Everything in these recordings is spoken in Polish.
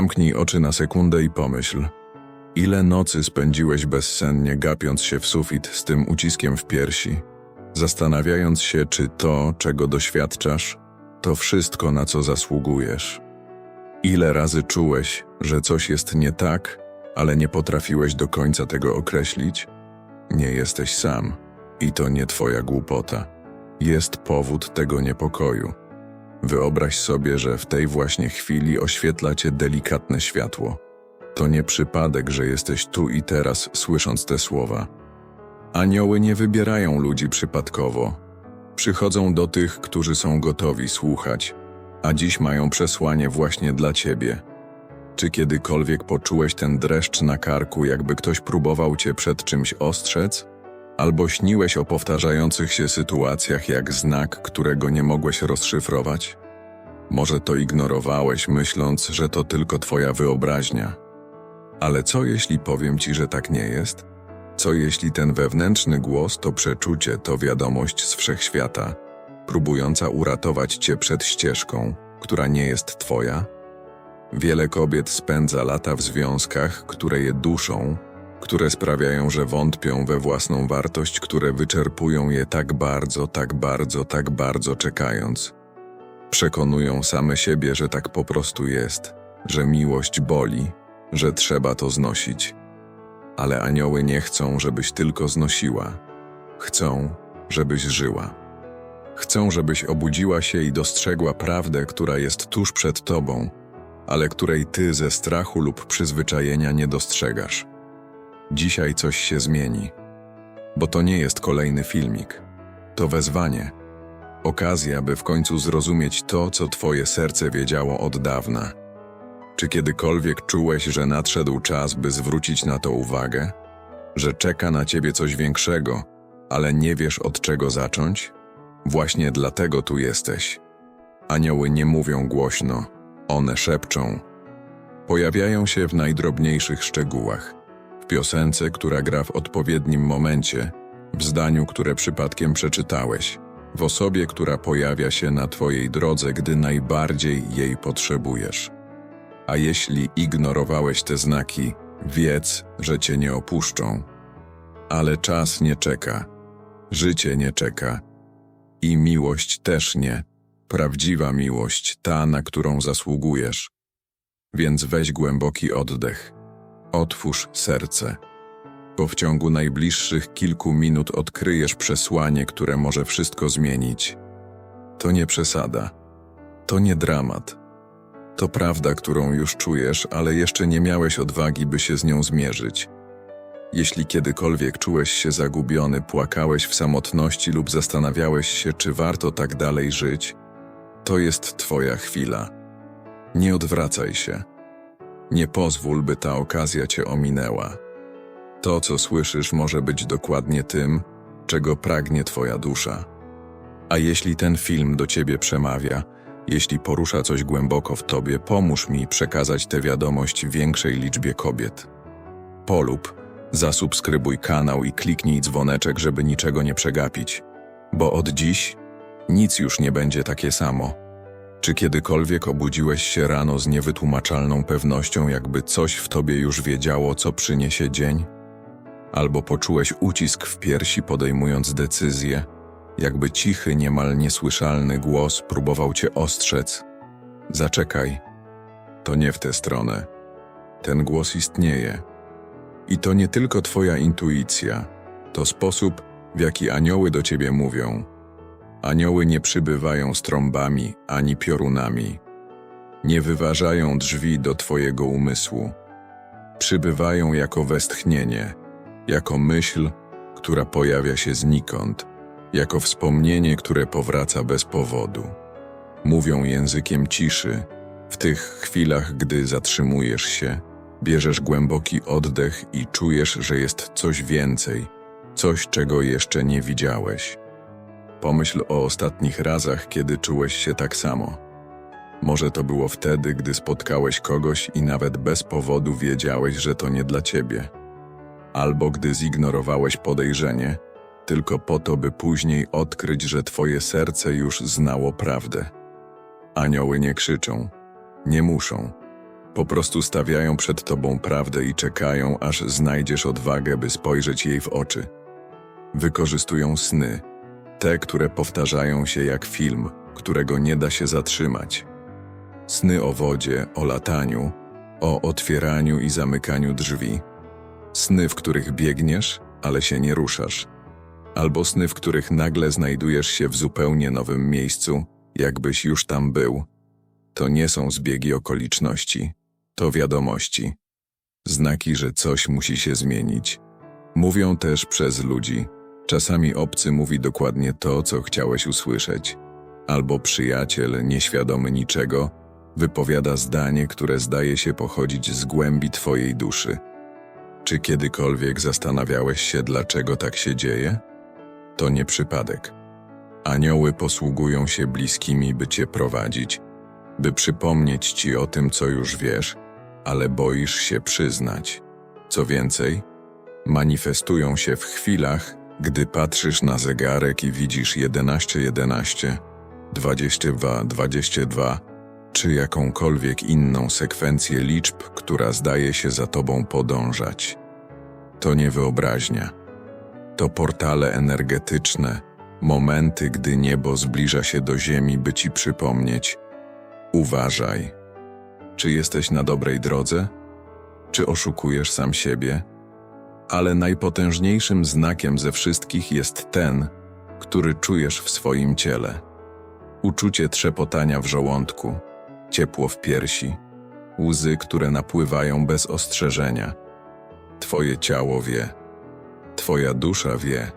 Zamknij oczy na sekundę i pomyśl. Ile nocy spędziłeś bezsennie, gapiąc się w sufit z tym uciskiem w piersi, zastanawiając się, czy to, czego doświadczasz, to wszystko, na co zasługujesz. Ile razy czułeś, że coś jest nie tak, ale nie potrafiłeś do końca tego określić? Nie jesteś sam i to nie twoja głupota. Jest powód tego niepokoju. Wyobraź sobie, że w tej właśnie chwili oświetla cię delikatne światło. To nie przypadek, że jesteś tu i teraz, słysząc te słowa. Anioły nie wybierają ludzi przypadkowo. Przychodzą do tych, którzy są gotowi słuchać, a dziś mają przesłanie właśnie dla ciebie. Czy kiedykolwiek poczułeś ten dreszcz na karku, jakby ktoś próbował cię przed czymś ostrzec? Albo śniłeś o powtarzających się sytuacjach jak znak, którego nie mogłeś rozszyfrować? Może to ignorowałeś, myśląc, że to tylko twoja wyobraźnia. Ale co jeśli powiem ci, że tak nie jest? Co jeśli ten wewnętrzny głos to przeczucie, to wiadomość z wszechświata, próbująca uratować cię przed ścieżką, która nie jest twoja? Wiele kobiet spędza lata w związkach, które je duszą, które sprawiają, że wątpią we własną wartość, które wyczerpują je tak bardzo, tak bardzo, tak bardzo czekając. Przekonują same siebie, że tak po prostu jest, że miłość boli, że trzeba to znosić. Ale anioły nie chcą, żebyś tylko znosiła. Chcą, żebyś żyła. Chcą, żebyś obudziła się i dostrzegła prawdę, która jest tuż przed tobą, ale której ty ze strachu lub przyzwyczajenia nie dostrzegasz. Dzisiaj coś się zmieni, bo to nie jest kolejny filmik. To wezwanie. Okazja, by w końcu zrozumieć to, co twoje serce wiedziało od dawna. Czy kiedykolwiek czułeś, że nadszedł czas, by zwrócić na to uwagę? Że czeka na ciebie coś większego, ale nie wiesz od czego zacząć? Właśnie dlatego tu jesteś. Anioły nie mówią głośno, one szepczą. Pojawiają się w najdrobniejszych szczegółach. Piosence, która gra w odpowiednim momencie, w zdaniu, które przypadkiem przeczytałeś, w osobie, która pojawia się na twojej drodze, gdy najbardziej jej potrzebujesz. A jeśli ignorowałeś te znaki, wiedz, że cię nie opuszczą. Ale czas nie czeka, życie nie czeka i miłość też nie. Prawdziwa miłość, ta, na którą zasługujesz. Więc weź głęboki oddech. Otwórz serce, bo w ciągu najbliższych kilku minut odkryjesz przesłanie, które może wszystko zmienić. To nie przesada, to nie dramat. To prawda, którą już czujesz, ale jeszcze nie miałeś odwagi, by się z nią zmierzyć. Jeśli kiedykolwiek czułeś się zagubiony, płakałeś w samotności lub zastanawiałeś się, czy warto tak dalej żyć, to jest Twoja chwila. Nie odwracaj się. Nie pozwól, by ta okazja Cię ominęła. To, co słyszysz, może być dokładnie tym, czego pragnie Twoja dusza. A jeśli ten film do Ciebie przemawia, jeśli porusza coś głęboko w Tobie, pomóż mi przekazać tę wiadomość większej liczbie kobiet. Polub, zasubskrybuj kanał i kliknij dzwoneczek, żeby niczego nie przegapić, bo od dziś nic już nie będzie takie samo. Czy kiedykolwiek obudziłeś się rano z niewytłumaczalną pewnością, jakby coś w tobie już wiedziało, co przyniesie dzień? Albo poczułeś ucisk w piersi, podejmując decyzję, jakby cichy, niemal niesłyszalny głos próbował cię ostrzec. Zaczekaj, to nie w tę stronę. Ten głos istnieje. I to nie tylko twoja intuicja, to sposób, w jaki anioły do ciebie mówią. Anioły nie przybywają z trąbami ani piorunami. Nie wyważają drzwi do twojego umysłu. Przybywają jako westchnienie, jako myśl, która pojawia się znikąd, jako wspomnienie, które powraca bez powodu. Mówią językiem ciszy, w tych chwilach, gdy zatrzymujesz się, bierzesz głęboki oddech i czujesz, że jest coś więcej, coś, czego jeszcze nie widziałeś. Pomyśl o ostatnich razach, kiedy czułeś się tak samo. Może to było wtedy, gdy spotkałeś kogoś i nawet bez powodu wiedziałeś, że to nie dla ciebie. Albo gdy zignorowałeś podejrzenie, tylko po to, by później odkryć, że twoje serce już znało prawdę. Anioły nie krzyczą, nie muszą. Po prostu stawiają przed tobą prawdę i czekają, aż znajdziesz odwagę, by spojrzeć jej w oczy. Wykorzystują sny, te, które powtarzają się jak film, którego nie da się zatrzymać. Sny o wodzie, o lataniu, o otwieraniu i zamykaniu drzwi. Sny, w których biegniesz, ale się nie ruszasz. Albo sny, w których nagle znajdujesz się w zupełnie nowym miejscu, jakbyś już tam był. To nie są zbiegi okoliczności, to wiadomości. Znaki, że coś musi się zmienić. Mówią też przez ludzi. Czasami obcy mówi dokładnie to, co chciałeś usłyszeć. Albo przyjaciel, nieświadomy niczego, wypowiada zdanie, które zdaje się pochodzić z głębi twojej duszy. Czy kiedykolwiek zastanawiałeś się, dlaczego tak się dzieje? To nie przypadek. Anioły posługują się bliskimi, by cię prowadzić, by przypomnieć ci o tym, co już wiesz, ale boisz się przyznać. Co więcej, manifestują się w chwilach, gdy patrzysz na zegarek i widzisz 11, 11, 22, 22, czy jakąkolwiek inną sekwencję liczb, która zdaje się za tobą podążać. To nie wyobraźnia. To portale energetyczne, momenty, gdy niebo zbliża się do ziemi, by ci przypomnieć: Uważaj. Czy jesteś na dobrej drodze? Czy oszukujesz sam siebie? Ale najpotężniejszym znakiem ze wszystkich jest ten, który czujesz w swoim ciele. Uczucie trzepotania w żołądku, ciepło w piersi, łzy, które napływają bez ostrzeżenia. Twoje ciało wie, Twoja dusza wie.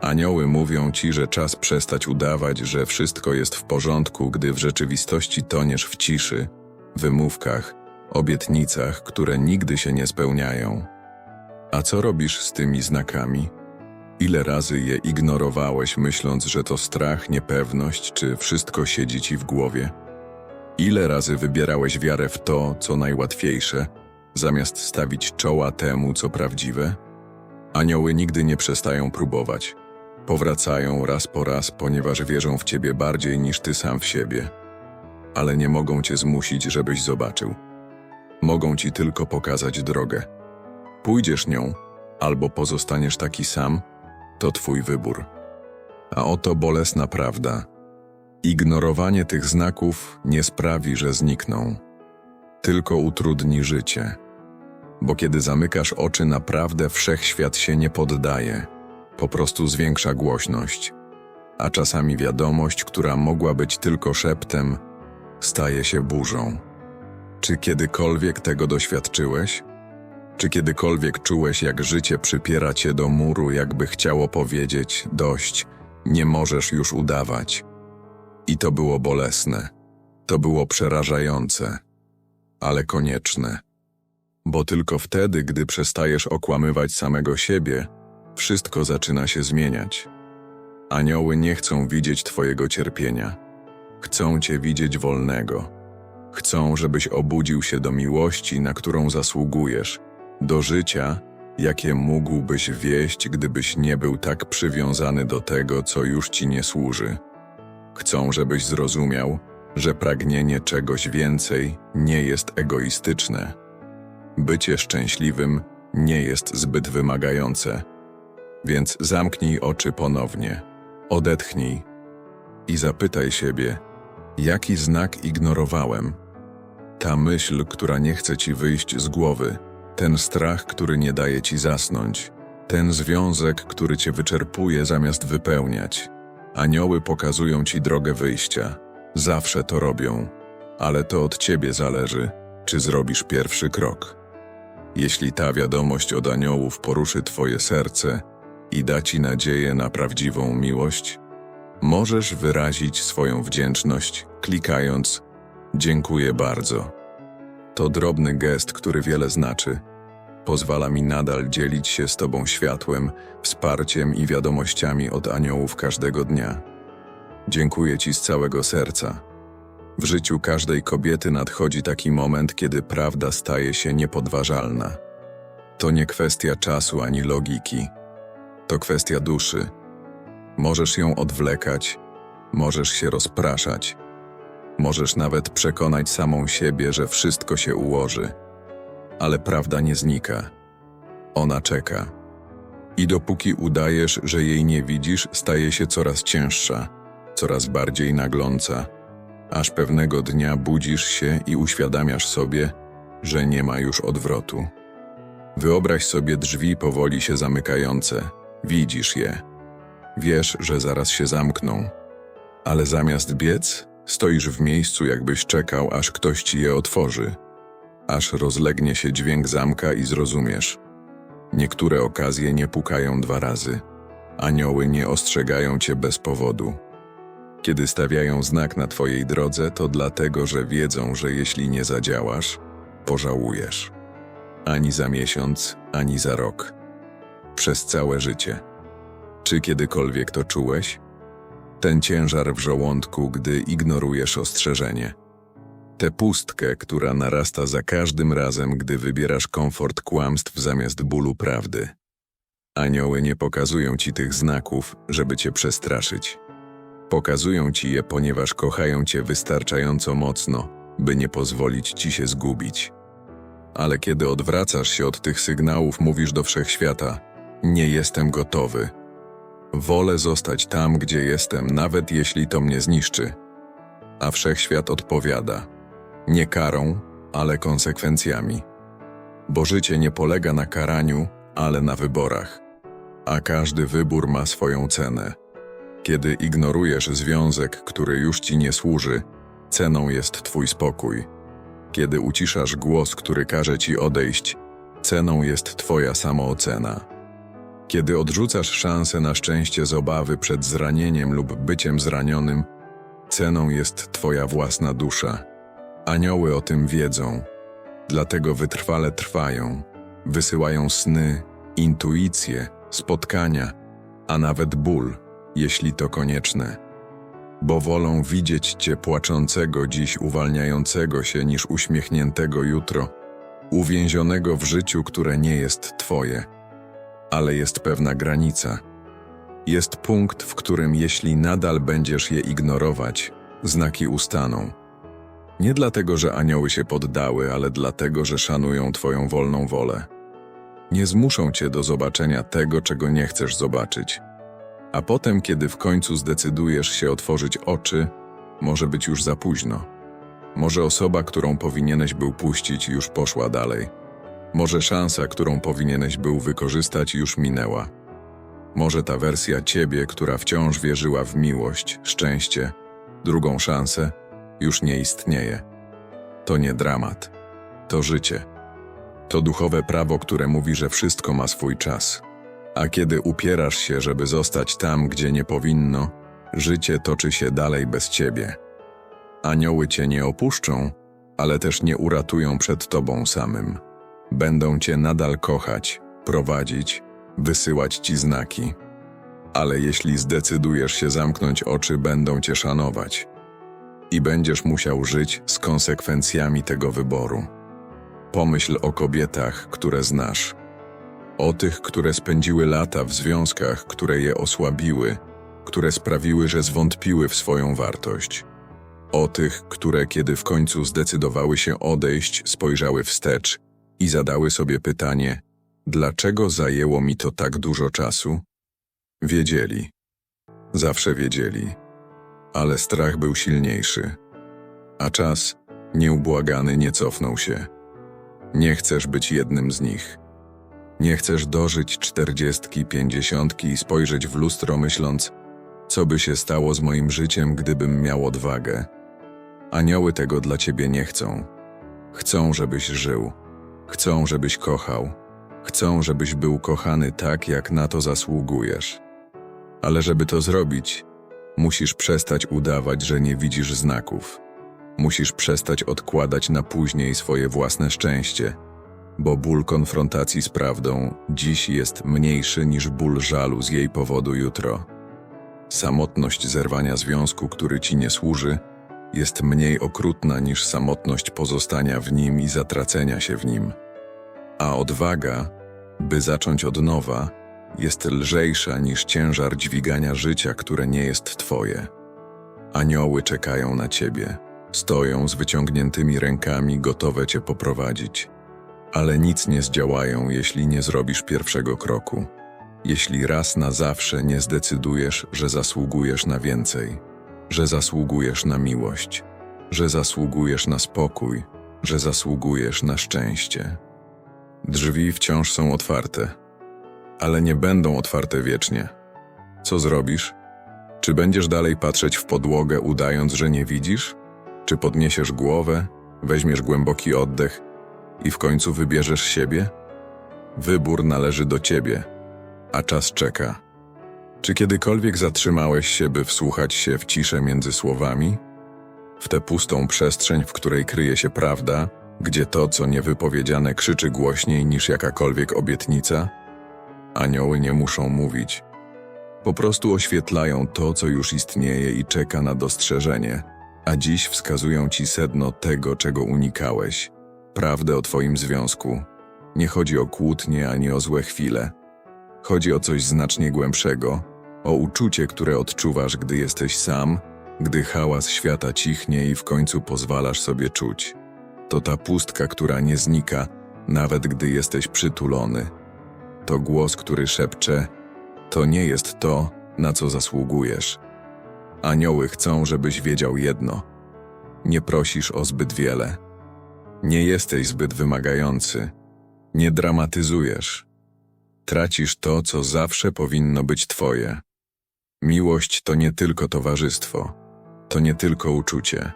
Anioły mówią ci, że czas przestać udawać, że wszystko jest w porządku, gdy w rzeczywistości toniesz w ciszy, wymówkach, obietnicach, które nigdy się nie spełniają. A co robisz z tymi znakami? Ile razy je ignorowałeś, myśląc, że to strach, niepewność, czy wszystko siedzi ci w głowie? Ile razy wybierałeś wiarę w to, co najłatwiejsze, zamiast stawić czoła temu, co prawdziwe? Anioły nigdy nie przestają próbować. Powracają raz po raz, ponieważ wierzą w ciebie bardziej niż ty sam w siebie. Ale nie mogą cię zmusić, żebyś zobaczył. Mogą ci tylko pokazać drogę. Pójdziesz nią, albo pozostaniesz taki sam, to twój wybór. A oto bolesna prawda. Ignorowanie tych znaków nie sprawi, że znikną, tylko utrudni życie. Bo kiedy zamykasz oczy, naprawdę wszechświat się nie poddaje, po prostu zwiększa głośność. A czasami wiadomość, która mogła być tylko szeptem, staje się burzą. Czy kiedykolwiek tego doświadczyłeś? Czy kiedykolwiek czułeś, jak życie przypiera cię do muru, jakby chciało powiedzieć: dość, nie możesz już udawać? I to było bolesne, to było przerażające, ale konieczne. Bo tylko wtedy, gdy przestajesz okłamywać samego siebie, wszystko zaczyna się zmieniać. Anioły nie chcą widzieć Twojego cierpienia. Chcą Cię widzieć wolnego. Chcą, żebyś obudził się do miłości, na którą zasługujesz, do życia, jakie mógłbyś wieść, gdybyś nie był tak przywiązany do tego, co już Ci nie służy. Chcą, żebyś zrozumiał, że pragnienie czegoś więcej nie jest egoistyczne Bycie szczęśliwym nie jest zbyt wymagające, więc zamknij oczy ponownie, odetchnij i zapytaj siebie, jaki znak ignorowałem. Ta myśl, która nie chce ci wyjść z głowy, ten strach, który nie daje ci zasnąć, ten związek, który cię wyczerpuje zamiast wypełniać. Anioły pokazują ci drogę wyjścia. Zawsze to robią, ale to od ciebie zależy, czy zrobisz pierwszy krok. Jeśli ta wiadomość od aniołów poruszy Twoje serce i da Ci nadzieję na prawdziwą miłość, możesz wyrazić swoją wdzięczność klikając Dziękuję bardzo. To drobny gest, który wiele znaczy. Pozwala mi nadal dzielić się z Tobą światłem, wsparciem i wiadomościami od aniołów każdego dnia. Dziękuję Ci z całego serca. W życiu każdej kobiety nadchodzi taki moment, kiedy prawda staje się niepodważalna. To nie kwestia czasu ani logiki, to kwestia duszy. Możesz ją odwlekać, możesz się rozpraszać, Możesz nawet przekonać samą siebie, że wszystko się ułoży. Ale prawda nie znika. Ona czeka. I dopóki udajesz, że jej nie widzisz, staje się coraz cięższa, coraz bardziej nagląca, aż pewnego dnia budzisz się i uświadamiasz sobie, że nie ma już odwrotu. Wyobraź sobie drzwi powoli się zamykające. Widzisz je. Wiesz, że zaraz się zamkną. Ale zamiast biec, stoisz w miejscu, jakbyś czekał, aż ktoś ci je otworzy. Aż rozlegnie się dźwięk zamka i zrozumiesz. Niektóre okazje nie pukają dwa razy. Anioły nie ostrzegają cię bez powodu. Kiedy stawiają znak na twojej drodze, to dlatego, że wiedzą, że jeśli nie zadziałasz, pożałujesz. Ani za miesiąc, ani za rok. Przez całe życie. Czy kiedykolwiek to czułeś? Ten ciężar w żołądku, gdy ignorujesz ostrzeżenie. Tę pustkę, która narasta za każdym razem, gdy wybierasz komfort kłamstw zamiast bólu prawdy. Anioły nie pokazują ci tych znaków, żeby cię przestraszyć. Pokazują ci je, ponieważ kochają cię wystarczająco mocno, by nie pozwolić ci się zgubić. Ale kiedy odwracasz się od tych sygnałów, mówisz do wszechświata: Nie jestem gotowy. Wolę zostać tam, gdzie jestem, nawet jeśli to mnie zniszczy. A wszechświat odpowiada: Nie karą, ale konsekwencjami. Bo życie nie polega na karaniu, ale na wyborach. A każdy wybór ma swoją cenę. Kiedy ignorujesz związek, który już ci nie służy, ceną jest twój spokój. Kiedy uciszasz głos, który każe ci odejść, ceną jest twoja samoocena. Kiedy odrzucasz szansę na szczęście z obawy przed zranieniem lub byciem zranionym, ceną jest twoja własna dusza. Anioły o tym wiedzą, dlatego wytrwale trwają, wysyłają sny, intuicje, spotkania, a nawet ból, jeśli to konieczne bo wolą widzieć cię płaczącego dziś, uwalniającego się, niż uśmiechniętego jutro, uwięzionego w życiu, które nie jest twoje. Ale jest pewna granica. Jest punkt, w którym jeśli nadal będziesz je ignorować, znaki ustaną. Nie dlatego, że anioły się poddały, ale dlatego, że szanują twoją wolną wolę. Nie zmuszą cię do zobaczenia tego, czego nie chcesz zobaczyć – a potem, kiedy w końcu zdecydujesz się otworzyć oczy, może być już za późno. Może osoba, którą powinieneś był puścić, już poszła dalej. Może szansa, którą powinieneś był wykorzystać, już minęła. Może ta wersja ciebie, która wciąż wierzyła w miłość, szczęście, drugą szansę, już nie istnieje. To nie dramat. To życie. To duchowe prawo, które mówi, że wszystko ma swój czas. A kiedy upierasz się, żeby zostać tam, gdzie nie powinno, życie toczy się dalej bez ciebie. Anioły cię nie opuszczą, ale też nie uratują przed tobą samym. Będą cię nadal kochać, prowadzić, wysyłać ci znaki. Ale jeśli zdecydujesz się zamknąć oczy, będą cię szanować. I będziesz musiał żyć z konsekwencjami tego wyboru. Pomyśl o kobietach, które znasz o tych, które spędziły lata w związkach, które je osłabiły, które sprawiły, że zwątpiły w swoją wartość. O tych, które kiedy w końcu zdecydowały się odejść, spojrzały wstecz i zadały sobie pytanie: dlaczego zajęło mi to tak dużo czasu? Wiedzieli. Zawsze wiedzieli. Ale strach był silniejszy. A czas, nieubłagany, nie cofnął się. Nie chcesz być jednym z nich. Nie chcesz dożyć czterdziestki, pięćdziesiątki i spojrzeć w lustro myśląc, co by się stało z moim życiem, gdybym miał odwagę. Anioły tego dla ciebie nie chcą. Chcą, żebyś żył. Chcą, żebyś kochał. Chcą, żebyś był kochany tak, jak na to zasługujesz. Ale żeby to zrobić, musisz przestać udawać, że nie widzisz znaków. Musisz przestać odkładać na później swoje własne szczęście bo ból konfrontacji z prawdą dziś jest mniejszy niż ból żalu z jej powodu jutro. Samotność zerwania związku, który ci nie służy, jest mniej okrutna niż samotność pozostania w nim i zatracenia się w nim. A odwaga, by zacząć od nowa, jest lżejsza niż ciężar dźwigania życia, które nie jest twoje. Anioły czekają na ciebie, Stoją z wyciągniętymi rękami, gotowe cię poprowadzić. Ale nic nie zdziałają, jeśli nie zrobisz pierwszego kroku. Jeśli raz na zawsze nie zdecydujesz, że zasługujesz na więcej, że zasługujesz na miłość, że zasługujesz na spokój, że zasługujesz na szczęście. Drzwi wciąż są otwarte, ale nie będą otwarte wiecznie. Co zrobisz? Czy będziesz dalej patrzeć w podłogę, udając, że nie widzisz? Czy podniesiesz głowę, weźmiesz głęboki oddech i w końcu wybierzesz siebie? Wybór należy do ciebie, a czas czeka. Czy kiedykolwiek zatrzymałeś się, by wsłuchać się w ciszę między słowami? W tę pustą przestrzeń, w której kryje się prawda, gdzie to, co niewypowiedziane, krzyczy głośniej niż jakakolwiek obietnica? Anioły nie muszą mówić. Po prostu oświetlają to, co już istnieje i czeka na dostrzeżenie, a dziś wskazują ci sedno tego, czego unikałeś. Prawdę o twoim związku. Nie chodzi o kłótnie ani o złe chwile. Chodzi o coś znacznie głębszego, o uczucie, które odczuwasz, gdy jesteś sam, gdy hałas świata cichnie i w końcu pozwalasz sobie czuć. To ta pustka, która nie znika, nawet gdy jesteś przytulony. To głos, który szepcze: To nie jest to, na co zasługujesz. Anioły chcą, żebyś wiedział jedno: nie prosisz o zbyt wiele. Nie jesteś zbyt wymagający. Nie dramatyzujesz. Tracisz to, co zawsze powinno być twoje. Miłość to nie tylko towarzystwo, to nie tylko uczucie.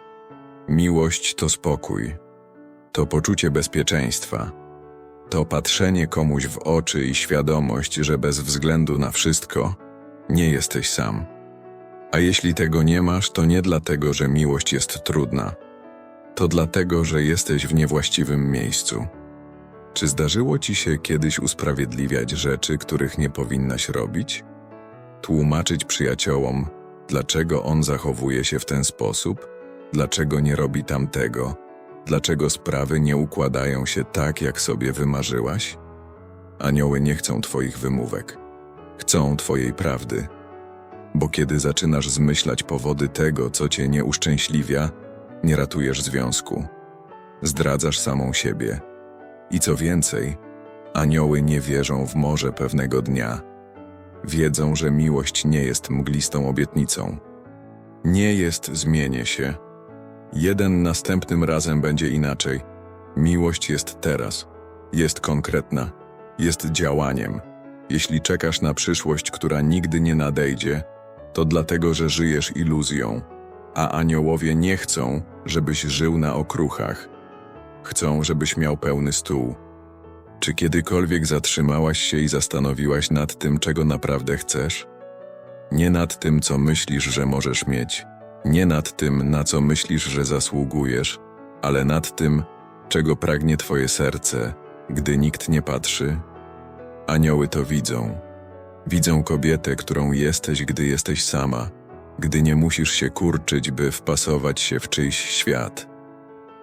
Miłość to spokój, to poczucie bezpieczeństwa, to patrzenie komuś w oczy i świadomość, że bez względu na wszystko nie jesteś sam. A jeśli tego nie masz, to nie dlatego, że miłość jest trudna, to dlatego, że jesteś w niewłaściwym miejscu. Czy zdarzyło ci się kiedyś usprawiedliwiać rzeczy, których nie powinnaś robić? Tłumaczyć przyjaciołom, dlaczego on zachowuje się w ten sposób, dlaczego nie robi tamtego, dlaczego sprawy nie układają się tak, jak sobie wymarzyłaś? Anioły nie chcą twoich wymówek, chcą twojej prawdy. Bo kiedy zaczynasz zmyślać powody tego, co cię nie uszczęśliwia, nie ratujesz związku. Zdradzasz samą siebie. I co więcej, anioły nie wierzą w morze pewnego dnia. Wiedzą, że miłość nie jest mglistą obietnicą. Nie jest zmienię się. Jeden następnym razem będzie inaczej. Miłość jest teraz. Jest konkretna. Jest działaniem. Jeśli czekasz na przyszłość, która nigdy nie nadejdzie, to dlatego, że żyjesz iluzją, a aniołowie nie chcą, żebyś żył na okruchach. Chcą, żebyś miał pełny stół. Czy kiedykolwiek zatrzymałaś się i zastanowiłaś nad tym, czego naprawdę chcesz? Nie nad tym, co myślisz, że możesz mieć, nie nad tym, na co myślisz, że zasługujesz, ale nad tym, czego pragnie Twoje serce, gdy nikt nie patrzy. Anioły to widzą. Widzą kobietę, którą jesteś, gdy jesteś sama, gdy nie musisz się kurczyć, by wpasować się w czyjś świat.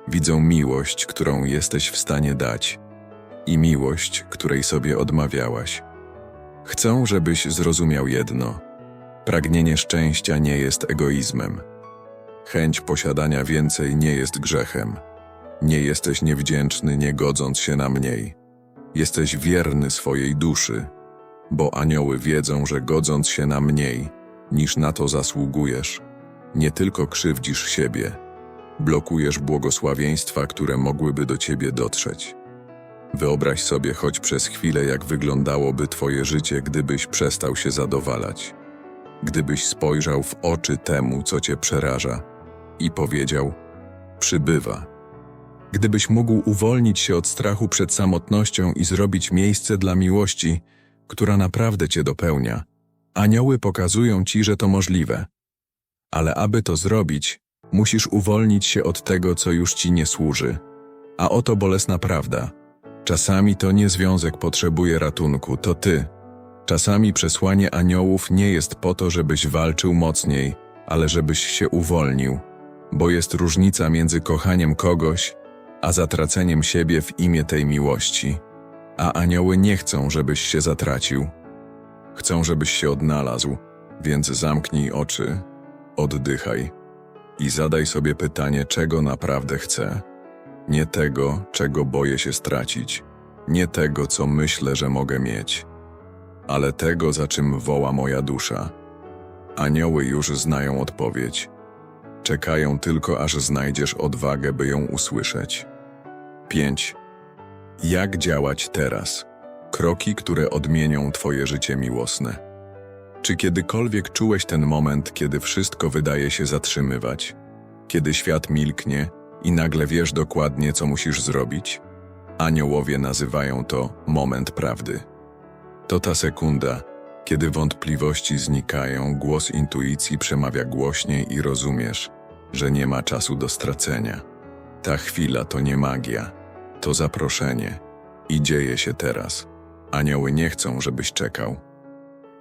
Widzą miłość, którą jesteś w stanie dać i miłość, której sobie odmawiałaś. Chcą, żebyś zrozumiał jedno: pragnienie szczęścia nie jest egoizmem. Chęć posiadania więcej nie jest grzechem. Nie jesteś niewdzięczny, nie godząc się na mniej. Jesteś wierny swojej duszy, bo anioły wiedzą, że godząc się na mniej, niż na to zasługujesz, nie tylko krzywdzisz siebie, blokujesz błogosławieństwa, które mogłyby do ciebie dotrzeć. Wyobraź sobie choć przez chwilę, jak wyglądałoby twoje życie, gdybyś przestał się zadowalać. Gdybyś spojrzał w oczy temu, co cię przeraża i powiedział: Przybywa. Gdybyś mógł uwolnić się od strachu przed samotnością i zrobić miejsce dla miłości, która naprawdę cię dopełnia, anioły pokazują ci, że to możliwe. Ale aby to zrobić, musisz uwolnić się od tego, co już ci nie służy. A oto bolesna prawda. Czasami to nie związek potrzebuje ratunku, to ty. Czasami przesłanie aniołów nie jest po to, żebyś walczył mocniej, ale żebyś się uwolnił. Bo jest różnica między kochaniem kogoś, a zatraceniem siebie w imię tej miłości. A anioły nie chcą, żebyś się zatracił. Chcą, żebyś się odnalazł, więc zamknij oczy, oddychaj. i zadaj sobie pytanie, czego naprawdę chcę. Nie tego, czego boję się stracić, nie tego, co myślę, że mogę mieć, ale tego, za czym woła moja dusza. Anioły już znają odpowiedź. Czekają tylko, aż znajdziesz odwagę, by ją usłyszeć. 5. Jak działać teraz? Kroki, które odmienią Twoje życie miłosne. Czy kiedykolwiek czułeś ten moment, kiedy wszystko wydaje się zatrzymywać? Kiedy świat milknie i nagle wiesz dokładnie, co musisz zrobić? Aniołowie nazywają to moment prawdy. To ta sekunda, kiedy wątpliwości znikają, głos intuicji przemawia głośniej i rozumiesz, że nie ma czasu do stracenia. Ta chwila to nie magia, to zaproszenie i dzieje się teraz. Anioły nie chcą, żebyś czekał.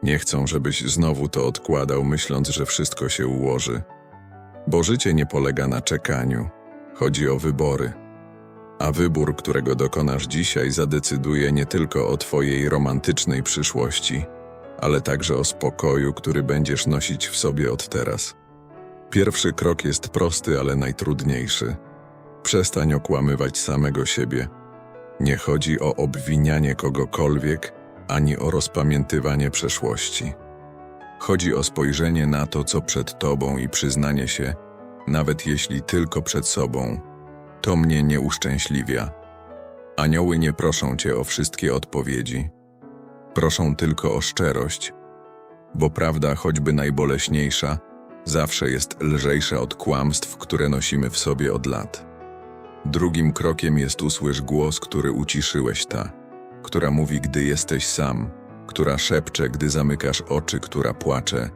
Nie chcą, żebyś znowu to odkładał, myśląc, że wszystko się ułoży. Bo życie nie polega na czekaniu, chodzi o wybory. A wybór, którego dokonasz dzisiaj, zadecyduje nie tylko o Twojej romantycznej przyszłości, ale także o spokoju, który będziesz nosić w sobie od teraz. Pierwszy krok jest prosty, ale najtrudniejszy. Przestań okłamywać samego siebie. Nie chodzi o obwinianie kogokolwiek, ani o rozpamiętywanie przeszłości. Chodzi o spojrzenie na to, co przed tobą i przyznanie się, nawet jeśli tylko przed sobą, to mnie nie uszczęśliwia. Anioły nie proszą cię o wszystkie odpowiedzi. Proszą tylko o szczerość, bo prawda, choćby najboleśniejsza, zawsze jest lżejsza od kłamstw, które nosimy w sobie od lat. Drugim krokiem jest usłysz głos, który uciszyłeś ta, która mówi, gdy jesteś sam, która szepcze, gdy zamykasz oczy, która płacze,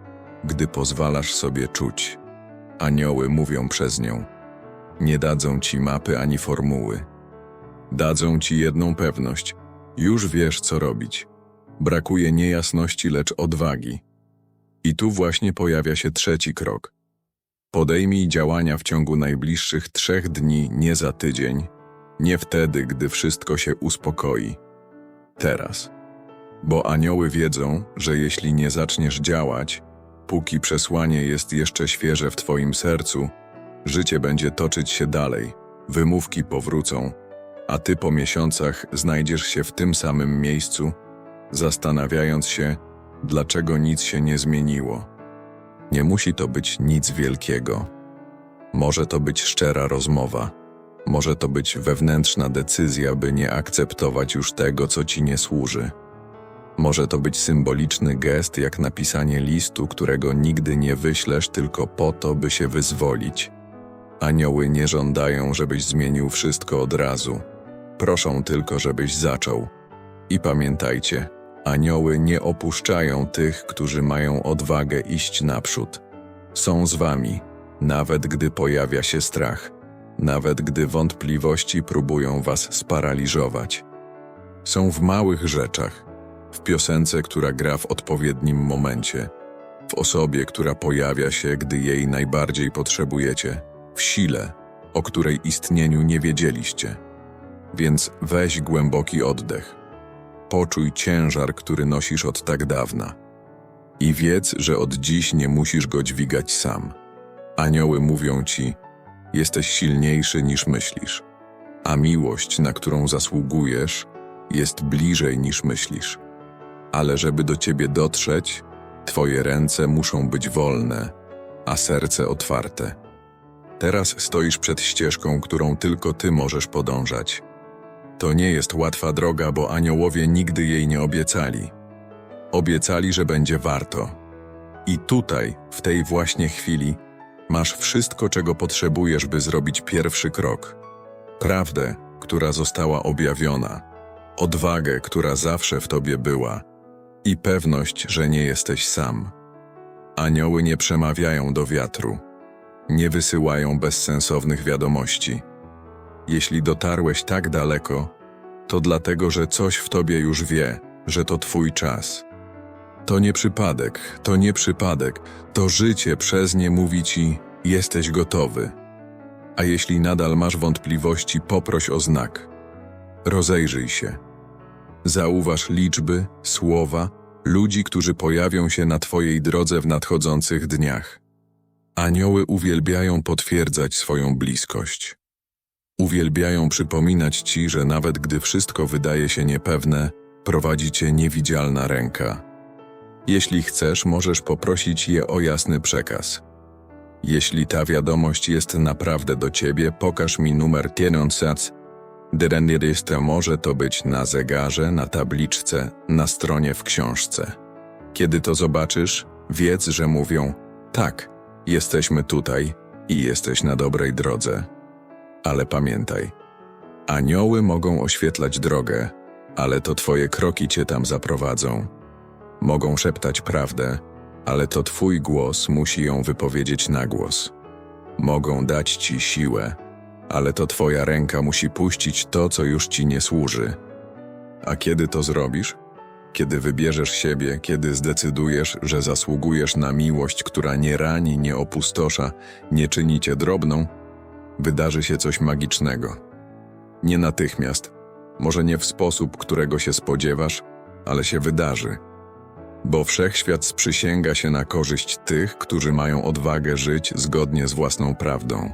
gdy pozwalasz sobie czuć. Anioły mówią przez nią. Nie dadzą ci mapy ani formuły. Dadzą ci jedną pewność. Już wiesz, co robić. Brakuje niejasności, lecz odwagi. I tu właśnie pojawia się trzeci krok. Podejmij działania w ciągu najbliższych trzech dni, nie za tydzień, nie wtedy, gdy wszystko się uspokoi. Teraz. Bo anioły wiedzą, że jeśli nie zaczniesz działać, póki przesłanie jest jeszcze świeże w Twoim sercu, życie będzie toczyć się dalej, wymówki powrócą, a Ty po miesiącach znajdziesz się w tym samym miejscu, zastanawiając się, dlaczego nic się nie zmieniło. Nie musi to być nic wielkiego. Może to być szczera rozmowa. Może to być wewnętrzna decyzja, by nie akceptować już tego, co ci nie służy. Może to być symboliczny gest, jak napisanie listu, którego nigdy nie wyślesz tylko po to, by się wyzwolić. Anioły nie żądają, żebyś zmienił wszystko od razu. Proszą tylko, żebyś zaczął. I pamiętajcie, anioły nie opuszczają tych, którzy mają odwagę iść naprzód. Są z wami, nawet gdy pojawia się strach, nawet gdy wątpliwości próbują was sparaliżować. Są w małych rzeczach, w piosence, która gra w odpowiednim momencie, w osobie, która pojawia się, gdy jej najbardziej potrzebujecie, w sile, o której istnieniu nie wiedzieliście. Więc weź głęboki oddech. Poczuj ciężar, który nosisz od tak dawna. I wiedz, że od dziś nie musisz go dźwigać sam. Anioły mówią ci: Jesteś silniejszy niż myślisz, a miłość, na którą zasługujesz, jest bliżej niż myślisz. Ale żeby do ciebie dotrzeć, twoje ręce muszą być wolne, a serce otwarte. Teraz stoisz przed ścieżką, którą tylko ty możesz podążać. To nie jest łatwa droga, bo aniołowie nigdy jej nie obiecali. Obiecali, że będzie warto. I tutaj, w tej właśnie chwili, masz wszystko, czego potrzebujesz, by zrobić pierwszy krok. Prawdę, która została objawiona, odwagę, która zawsze w tobie była, i pewność, że nie jesteś sam. Anioły nie przemawiają do wiatru, nie wysyłają bezsensownych wiadomości. Jeśli dotarłeś tak daleko, to dlatego, że coś w tobie już wie, że to twój czas. To nie przypadek, to nie przypadek, to życie przez nie mówi ci: jesteś gotowy. A jeśli nadal masz wątpliwości, poproś o znak. Rozejrzyj się. Zauważ liczby, słowa, ludzi, którzy pojawią się na Twojej drodze w nadchodzących dniach. Anioły uwielbiają potwierdzać swoją bliskość. Uwielbiają przypominać ci, że nawet gdy wszystko wydaje się niepewne, prowadzi cię niewidzialna ręka. Jeśli chcesz, możesz poprosić je o jasny przekaz. Jeśli ta wiadomość jest naprawdę do ciebie, pokaż mi numer 1000. Dyrendiriste może to być na zegarze, na tabliczce, na stronie w książce. Kiedy to zobaczysz, wiedz, że mówią: tak, jesteśmy tutaj i jesteś na dobrej drodze. Ale pamiętaj, anioły mogą oświetlać drogę, ale to twoje kroki cię tam zaprowadzą. Mogą szeptać prawdę, ale to twój głos musi ją wypowiedzieć na głos. Mogą dać ci siłę, ale to twoja ręka musi puścić to, co już ci nie służy. A kiedy to zrobisz? Kiedy wybierzesz siebie, kiedy zdecydujesz, że zasługujesz na miłość, która nie rani, nie opustosza, nie czyni cię drobną, wydarzy się coś magicznego. Nie natychmiast, może nie w sposób, którego się spodziewasz, ale się wydarzy. Bo wszechświat sprzysięga się na korzyść tych, którzy mają odwagę żyć zgodnie z własną prawdą.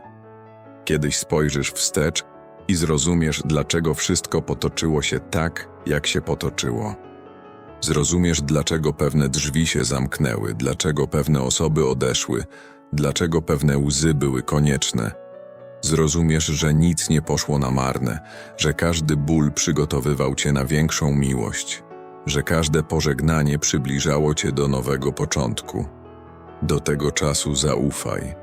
Kiedyś spojrzysz wstecz i zrozumiesz, dlaczego wszystko potoczyło się tak, jak się potoczyło. Zrozumiesz, dlaczego pewne drzwi się zamknęły, dlaczego pewne osoby odeszły, dlaczego pewne łzy były konieczne. Zrozumiesz, że nic nie poszło na marne, że każdy ból przygotowywał cię na większą miłość, że każde pożegnanie przybliżało cię do nowego początku. Do tego czasu zaufaj.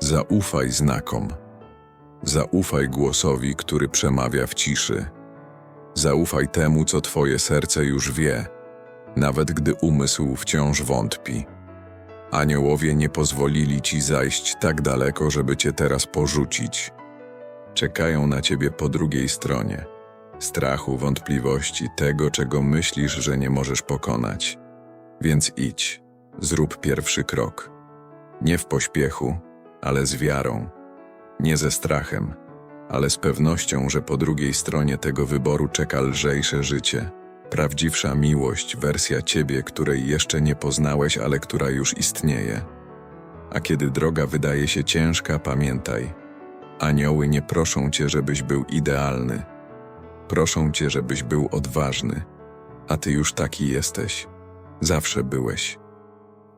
Zaufaj znakom. Zaufaj głosowi, który przemawia w ciszy. Zaufaj temu, co twoje serce już wie, nawet gdy umysł wciąż wątpi. Aniołowie nie pozwolili ci zajść tak daleko, żeby cię teraz porzucić. Czekają na ciebie po drugiej stronie. Strachu, wątpliwości, tego, czego myślisz, że nie możesz pokonać. Więc idź, zrób pierwszy krok. Nie w pośpiechu, ale z wiarą. Nie ze strachem, ale z pewnością, że po drugiej stronie tego wyboru czeka lżejsze życie. Prawdziwsza miłość, wersja ciebie, której jeszcze nie poznałeś, ale która już istnieje. A kiedy droga wydaje się ciężka, pamiętaj: anioły nie proszą cię, żebyś był idealny. Proszą cię, żebyś był odważny, a ty już taki jesteś. Zawsze byłeś.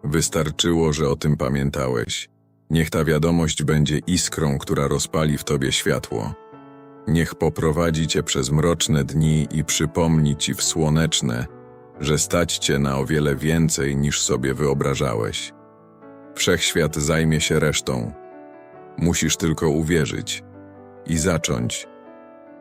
Wystarczyło, że o tym pamiętałeś. Niech ta wiadomość będzie iskrą, która rozpali w tobie światło. Niech poprowadzi cię przez mroczne dni i przypomni ci w słoneczne, że stać cię na o wiele więcej niż sobie wyobrażałeś. Wszechświat zajmie się resztą. Musisz tylko uwierzyć i zacząć